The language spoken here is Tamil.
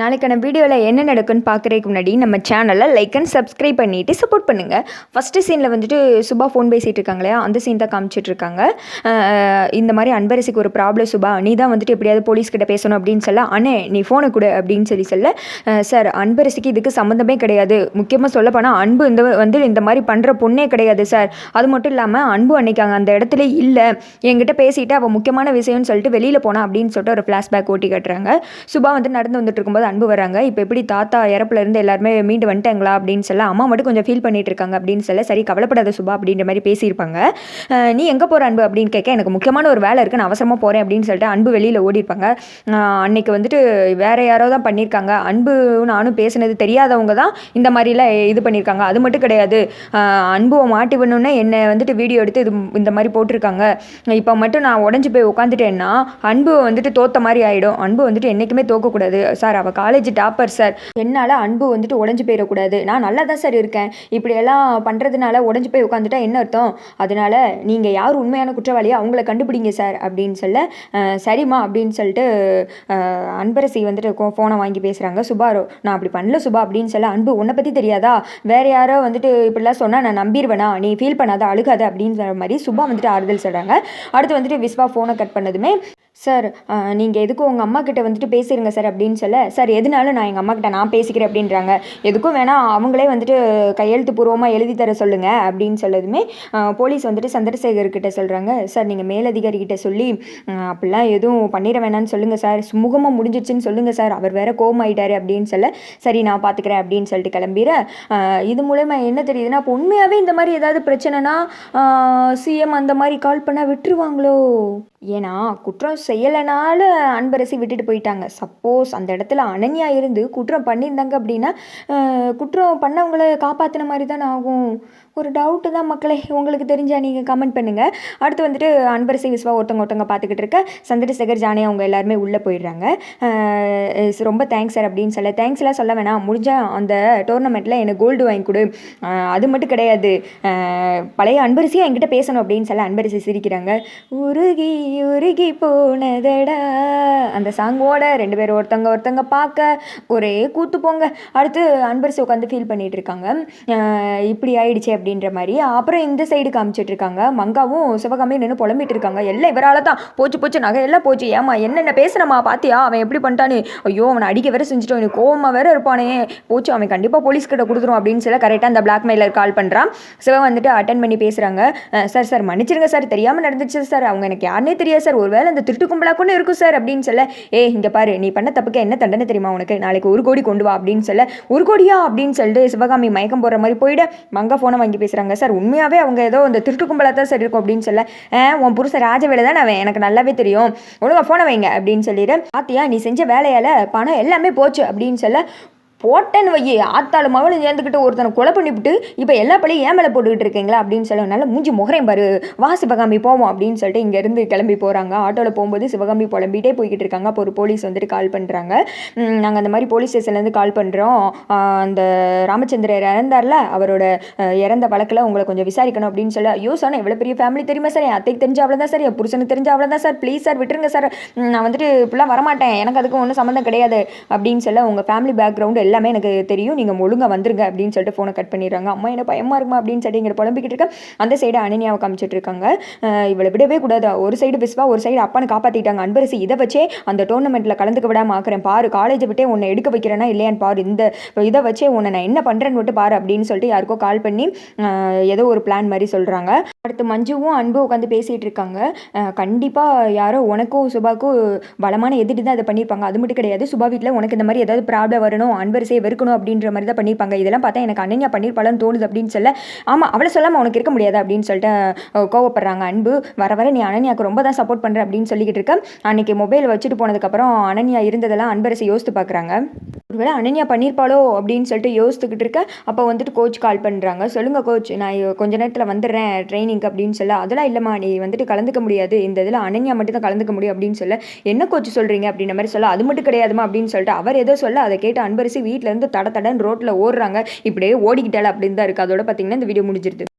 நாளைக்கான வீடியோவில் என்ன நடக்குன்னு பார்க்குறதுக்கு முன்னாடி நம்ம சேனலை லைக் அண்ட் சப்ஸ்கிரைப் பண்ணிவிட்டு சப்போர்ட் பண்ணுங்கள் ஃபஸ்ட்டு சீனில் வந்துட்டு சுபா ஃபோன் பேசிகிட்டு இருக்காங்க இல்லையா? அந்த சீன் தான் காமிச்சிட்ருக்காங்க இந்த மாதிரி அன்பரசிக்கு ஒரு ப்ராப்ளம் சுபா நீ தான் வந்துட்டு எப்படியாவது போலீஸ்கிட்ட பேசணும் அப்படின்னு சொல்ல அண்ணே நீ ஃபோனை கொடு அப்படின்னு சொல்லி சொல்ல சார் அன்பரசிக்கு இதுக்கு சம்மந்தமே கிடையாது. முக்கியமாக சொல்ல போனால் அன்பு இந்த வந்து இந்த மாதிரி பண்ணுற பொண்ணே கிடையாது சார் அது மட்டும் இல்லாமல் அன்பு அன்னைக்கு அந்த இடத்துல இல்லை. என்கிட்ட பேசிட்டு அவள் முக்கியமான விஷயம்னு சொல்லிட்டு வெளியில் போனா அப்படின்னு சொல்லிட்டு ஒரு ஃப்ளாஷ்பேக் ஓட்டி காட்டுறாங்க. சுபா வந்து நடந்து வந்துட்டு இருக்கும்போது அன்பு வராங்க இப்போ எப்படி தாத்தா இறப்புலேருந்து எல்லாருமே மீண்டு வந்துட்டாங்களா அப்படின்னு சொல்ல அம்மா மட்டும் கொஞ்சம் ஃபீல் பண்ணிட்டு இருக்காங்க அப்படின்னு சொல்ல சரி கவலைப்படாத சுபா அப்படின்ற மாதிரி பேசியிருப்பாங்க. நீ எங்கே போகிற அன்பு அப்படின்னு கேட்க எனக்கு முக்கியமான ஒரு வேலை இருக்குது நான் அவசரமாக போகிறேன் அப்படின்னு சொல்லிட்டு அன்பு வெளியில் ஓடிருப்பாங்க அன்னைக்கு வந்துட்டு வேற யாரோ தான் பண்ணியிருக்காங்க. அன்பு நானும் பேசினது தெரியாதவங்க தான் இந்த மாதிரிலாம் இது பண்ணியிருக்காங்க. அது மட்டும் கிடையாது. அன்புவை மாட்டி விடணுன்னு என்னை வந்துட்டு வீடியோ எடுத்து இது இந்த மாதிரி போட்டிருக்காங்க. இப்போ மட்டும் நான் உடஞ்சி போய் உட்காந்துட்டேன்னா அன்பு வந்துட்டு தோத்த மாதிரி ஆகிடும் அன்பு வந்துட்டு என்றைக்குமே தோக்கக்கூடாது. சார் அவ அவள் காலேஜ் டாப்பர் சார் என்னால் அன்பு வந்துட்டு உடஞ்சி போயிடக்கூடாது நான் நல்லா தான் சார் இருக்கேன். இப்படியெல்லாம் பண்ணுறதுனால உடஞ்சி போய் உட்காந்துட்டா என்ன அர்த்தம்? அதனால் நீங்கள் யார் உண்மையான குற்றவாளியோ அவங்கள கண்டுபிடிங்க சார் அப்படின்னு சொல்ல சரிம்மா அப்படின்னு சொல்லிட்டு அன்பரசி வந்துட்டு ஃபோனை வாங்கி பேசுகிறாங்க சுபாரோ நான் அப்படி பண்ணல சுபா அப்படின்னு சொல்ல அன்பு உன்னை பற்றி தெரியாதா? வேறு யாரோ வந்துட்டு இப்படிலாம் சொன்னால் நான் நம்பிடுவேனா நீ ஃபீல் பண்ணாத அழுகாத அப்படின்ற மாதிரி சுபா வந்துட்டு ஆறுதல் சொல்கிறாங்க அடுத்து வந்துட்டு விஸ்வா ஃபோனை கட் பண்ணதுமே சார் நீங்கள் எதுக்கும் உங்கள் அம்மா கிட்ட வந்துட்டு பேசிடுங்க சார் அப்படின்னு சொல்ல சார் எதுனாலும் நான் எங்கள் அம்மா கிட்ட நான் பேசிக்கிறேன் அப்படின்றாங்க. எதுக்கும் வேணால் அவங்களே வந்துட்டு கையெழுத்து பூர்வமாக எழுதி தர சொல்லுங்கள் அப்படின்னு சொல்லதுமே போலீஸ் வந்துட்டு சந்திரசேகர்கிட்ட சொல்கிறாங்க சார் நீங்கள் மேலதிகாரி கிட்ட சொல்லி அப்படிலாம் எதுவும் பண்ணிட வேணாம்னு சொல்லுங்கள் சார். சுமூகமாக முடிஞ்சிடுச்சுன்னு சொல்லுங்கள் சார். அவர் வேற கோமாயிட்டார் அப்படின்னு சொல்ல சரி நான் பார்த்துக்கிறேன் அப்படின்னு சொல்லிட்டு கிளம்பிடுற இது மூலயமா என்ன தெரியுதுன்னா அப்போ உண்மையாகவே இந்த மாதிரி ஏதாவது பிரச்சனைனா சிஎம் அந்த மாதிரி கால் பண்ணால் விட்டுருவாங்களோ? ஏன்னா குற்றம் செய்யலைனால அன்பரசி விட்டுட்டு போயிட்டாங்க. சப்போஸ் அந்த இடத்துல அனன்யா இருந்து குற்றம் பண்ணியிருந்தாங்க அப்படின்னா குற்றம் பண்ணவங்கள காப்பாற்றின மாதிரி தானே ஆகும். ஒரு டவுட்டு தான் மக்களே. உங்களுக்கு தெரிஞ்சால் நீங்கள் கமெண்ட் பண்ணுங்கள் அடுத்து வந்துட்டு அன்பரசி விஸ்வா ஒருத்தவங்க ஒருத்தவங்க பார்த்துக்கிட்டு இருக்க. சந்திரசேகர் ஜானே அவங்க எல்லாருமே உள்ளே போயிடுறாங்க. ரொம்ப தேங்க்ஸ் சார் அப்படின்னு சொல்ல தேங்க்ஸ்லாம் சொல்ல வேணாம். முடிஞ்சால் அந்த டோர்னமெண்ட்டில் எனக்கு கோல்டு வாங்கி கொடு. அது மட்டும் கிடையாது. பழைய அன்பரசியும் என்கிட்ட பேசணும் அப்படின்னு சொல்ல அன்பரசி சிரிக்கிறாங்க. உருகி உருகி போனதடா. அந்த சாங்கோட ரெண்டு பேரும் ஒருத்தங்க ஒருத்தங்க பார்க்க ஒரே கூத்து போங்க. அடுத்து அன்பரசு உட்காந்து ஃபீல் பண்ணிட்டு இருக்காங்க. இப்படி ஆயிடுச்சு அப்படின்ற மாதிரி. அப்புறம் இந்த சைடு காமிச்சிட்டு இருக்காங்க. மங்காவும் சிவகாமியும் நின்று புலம்பிட்டு இருக்காங்க. எல்லாம் இவரால தான். போச்சு போச்சு நகையெல்லாம் போச்சு. ஏமா என்னென்ன பேசுனமா பார்த்தியா அவன் எப்படி பண்ணிட்டானு? ஐயோ அவனை அடிக்க வேற செஞ்சுட்டோம். எனக்கு கோவமாக வேற இருப்பானே. போச்சு அவன் கண்டிப்பாக போலீஸ் கிட்ட கொடுத்துரும் அப்படின்னு சொல்ல கரெக்டாக அந்த பிளாக்மெயிலர் கால் பண்ணுறான் சிவன் வந்துட்டு அட்டன் பண்ணி பேசுகிறாங்க சார் சார் மன்னிச்சிருங்க சார் தெரியாமல் நடந்துச்சு சார் அவங்க எனக்கு யாருனே தெரியாது சார் ஒருவேளை அந்த திருட்டு கும்பலா கூட இருக்கும் சார் அப்படின்னு சொல்ல ஏ இங்கே பாரு நீ பண்ண தப்புக்கு என்ன தண்டனை தெரியுமா உனக்கு? நாளைக்கு ஒரு கோடி கொண்டு வா அப்படின்னு சொல்ல ஒரு கோடியா? அப்படின்னு சொல்லிட்டு சிவகாமி மயக்கம் போடுற மாதிரி போயிட மங்க ஃபோனை வாங்கி பேசுகிறாங்க சார் உண்மையாகவே அவங்க ஏதோ இந்த திருட்டு கும்பலாக தான் சார் இருக்கும் அப்படின்னு சொல்ல உன் புருஷன் ராஜவேலை தான் அவன்? எனக்கு நல்லாவே தெரியும். ஒழுங்கா ஃபோனை வைங்க அப்படின்னு சொல்லிடு பாத்தியா நீ செஞ்ச வேலையால் பணம் எல்லாமே போச்சு அப்படின்னு சொல்ல போட்டேன்னு வையே. ஆத்தாள் மகளும் சேர்ந்துக்கிட்டு ஒருத்தனை கொலை பண்ணிவிட்டு இப்போ எல்லா பழியும் ஏன் மேலே போட்டுக்கிட்டு இருக்கீங்களா அப்படின்னு சொல்லனால மூஞ்சி முகரையும் பாரு. வா சிவகாமி போவோம். அப்படின்னு சொல்லிட்டு இங்கேருந்து கிளம்பி போகிறாங்க ஆட்டோவில் போகும்போது சிவகாமி புலம்பிகிட்டே போய்கிட்டு இருக்காங்க. அப்போ ஒரு போலீஸ் வந்துட்டு கால் பண்ணுறாங்க நாங்கள் அந்த மாதிரி போலீஸ் ஸ்டேஷன்லேருந்து கால் பண்ணுறோம் அந்த ராமச்சந்திரர் இறந்தார்ல அவரோட இறந்த வழக்கில் உங்களை கொஞ்சம் விசாரிக்கணும் அப்படின்னு சொல்ல ஐயோ சார் எவ்வளோ பெரிய ஃபேமிலி தெரியுமா சார்? என் அத்தைக்கு தெரிஞ்ச அவ்வளோதான் சார். என் புருஷனுக்கு தெரிஞ்ச அவ்வளோதான் சார். ப்ளீஸ் சார் விட்டுருங்க சார். நான் வந்துட்டு இப்படிலாம் வரமாட்டேன். எனக்கு அதுக்கு ஒன்றும் சம்மந்தம் கிடையாது. அப்படின்னு சொல்ல உங்கள் ஃபேமிலி பேக்ரவுண்டு எல்லாமே எனக்கு தெரியும். நீங்கள் ஒழுங்காக வந்துருங்க அப்படின்னு சொல்லிட்டு ஃபோனை கட் பண்ணிடுறாங்க. அம்மா என்ன பயமா இருக்குமா? அப்படின்னு சொல்லிட்டு இங்கே புலம்பிக்கிட்டு இருக்க அந்த சைடு அனன்யாவை காமிச்சிட்டு இருக்காங்க. இவளை விடவே கூடாது. ஒரு சைடு விஸ்வா ஒரு சைடு அப்பான்னு காப்பாற்றிட்டாங்க அன்பரசி இதை வச்சே அந்த டோர்னமெண்ட்டில் கலந்துக்க விடாம ஆக்குறேன். பாரு காலேஜை விட்டே உன்னை எடுக்க வைக்கிறேன்னா இல்லையான்னு பாரு. இந்த இதை வச்சே உன்னை நான் என்ன பண்ணுறேன்னு விட்டு பாரு அப்படின்னு சொல்லிட்டு யாருக்கோ கால் பண்ணி ஏதோ ஒரு பிளான் மாதிரி சொல்கிறாங்க அடுத்து மஞ்சுவும் அன்பு உட்காந்து பேசிகிட்டு இருக்காங்க. கண்டிப்பாக யாரோ உனக்கும் சுபாக்கும் பலமான எதிர்த்து தான் அதை பண்ணியிருப்பாங்க. அது மட்டும் கிடையாது சுபா வீட்டில் உனக்கு இந்த மாதிரி ஏதாவது ப்ராப்ளம் வரணும் அன்பரிசையை வெறுக்கணும் அப்படின்ற மாதிரி தான் பண்ணியிருப்பாங்க. இதெல்லாம் பார்த்தா எனக்கு அனன்யா பண்ணியிருப்பாளன்னு தோணுது அப்படின்னு சொல்ல ஆமாம் அவளை சொல்லாமல் உனக்கு இருக்க முடியாது அப்படின்னு சொல்லிட்டு கோவப்படுறாங்க. அன்பு வர வர நீ அனன்யாவுக்கு ரொம்ப தான் சப்போர்ட் பண்ணுற அப்படின்னு சொல்லிக்கிட்டு இருக்க. அன்னைக்கு மொபைல் வச்சுட்டு போனதுக்கப்புறம் அனன்யா இருந்ததெல்லாம் அன்பரசை யோசித்து பார்க்குறாங்க. ஒருவேளை அனன்யா பண்ணியிருப்பாளோ அப்படின்னு சொல்லிட்டு யோசித்துக்கிட்டு இருக்க அப்போ வந்துட்டு கோச் கால் பண்ணுறாங்க சொல்லுங்கள் கோச் நான் கொஞ்ச நேரத்தில் வந்துடுறேன் ட்ரைனிங் அப்படின்னு சொல்ல. அதெல்லாம் இல்லைம்மா நீ வந்துட்டு கலந்துக்க முடியாது. இந்த இதில் அனன்யா மட்டும் தான் கலந்துக்க முடியும் அப்படின்னு சொல்ல. என்ன கோச் சொல்கிறீங்க அப்படின்ற மாதிரி சொல்ல. அது மட்டும் கிடையாதுமா அப்படின்னு சொல்லிட்டு அவர் ஏதோ சொல்ல அதை கேட்டு அன்பரசி வீட்டிலேருந்து தட தடன்னு ரோட்டில் ஓடுறாங்க. இப்படியே ஓடிக்கிட்டால அப்படின்னு தான் இருக்குது அதோட பார்த்தீங்கன்னா இந்த வீடியோ முடிஞ்சிருது.